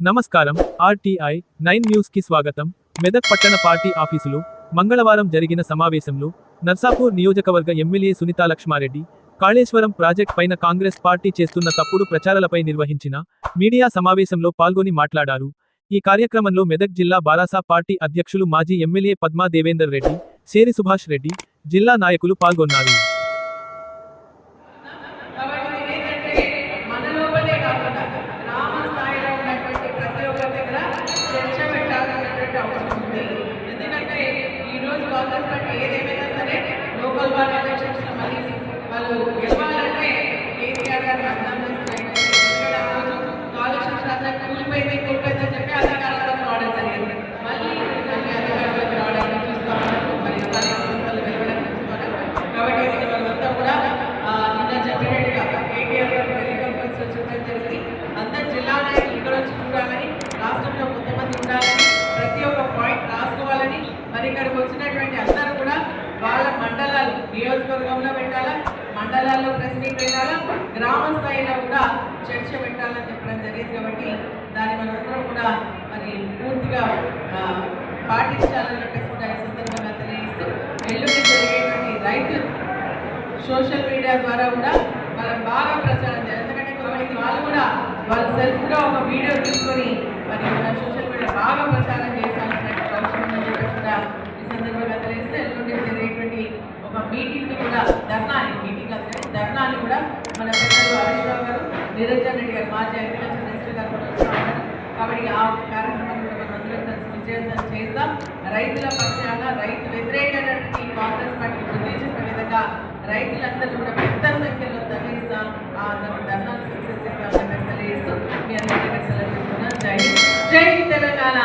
నమస్కారం RTI nine న్యూస్కి స్వాగతం. మెదక్ పట్టణ పార్టీ ఆఫీసులో మంగళవారం జరిగిన సమావేశంలో నర్సాపూర్ నియోజకవర్గ ఎమ్మెల్యే సునీతా లక్ష్మారెడ్డి కాళేశ్వరం ప్రాజెక్ట్ పైన కాంగ్రెస్ పార్టీ చేస్తున్న తప్పుడు ప్రచారాలపై నిర్వహించిన మీడియా సమావేశంలో పాల్గొని మాట్లాడారు. ఈ కార్యక్రమంలో మెదక్ జిల్లా బారాసా పార్టీ అధ్యక్షులు మాజీ ఎమ్మెల్యే పద్మా దేవేందర్ రెడ్డి సేరి సుభాష్ రెడ్డి జిల్లా నాయకులు పాల్గొన్నారు. కాంగ్రెస్ పార్టీ ఏదేమైనా నియోజకవర్గంలో పెట్టాలా? మండలాల్లో ప్రెస్ మీట్ పెట్టాలా? గ్రామ స్థాయిలో కూడా చర్చ పెట్టాలని చెప్పడం జరిగింది కాబట్టి దాన్ని మనమందరం కూడా మరి పూర్తిగా పాటించాలని చెప్పేసి కూడా ఈ సందర్భంగా తెలియజేస్తూ ఎల్లుండి జరిగేటువంటి రైతు సోషల్ మీడియా ద్వారా కూడా మనం బాగా ప్రచారం చేయాలి. ఎందుకంటే కొంతమంది వాళ్ళు కూడా వాళ్ళు సెల్ఫ్గా ఒక వీడియో తీసుకొని మరి మన సోషల్ మీడియా బాగా ప్రచారం చేయాల్సిన అవసరం ఉందని చెప్పేసి కూడా ఈ సందర్భంగా తెలియజేస్తే ఎల్లుండి జరిగేటువంటి మీటింగ్ని కూడా ధర్నా మీటింగ్ కాదు కానీ ధర్నాని కూడా మన పెద్దలు హరీష్ రావు గారు నిరంజన్ రెడ్డి గారు మాజీ అగ్రికల్చర్ మినిస్టర్ గారు కూడా ఉన్నారు కాబట్టి ఆ కార్యక్రమాన్ని కూడా మనం అందరం కలిసి విజయవంతం చేద్దాం. రైతుల పక్షాన రైతు వ్యతిరేకమైనటువంటి కాంగ్రెస్ పార్టీ బుద్ధి చెప్పే విధంగా రైతులందరూ కూడా పెద్ద సంఖ్యలో తరలిస్తాం. ఆ ధర్నాలు సక్సెస్ చేస్తామని తెలియజేస్తూ మీ అందరికీ సెలవు తీసుకున్నాను జై జై తెలంగాణ.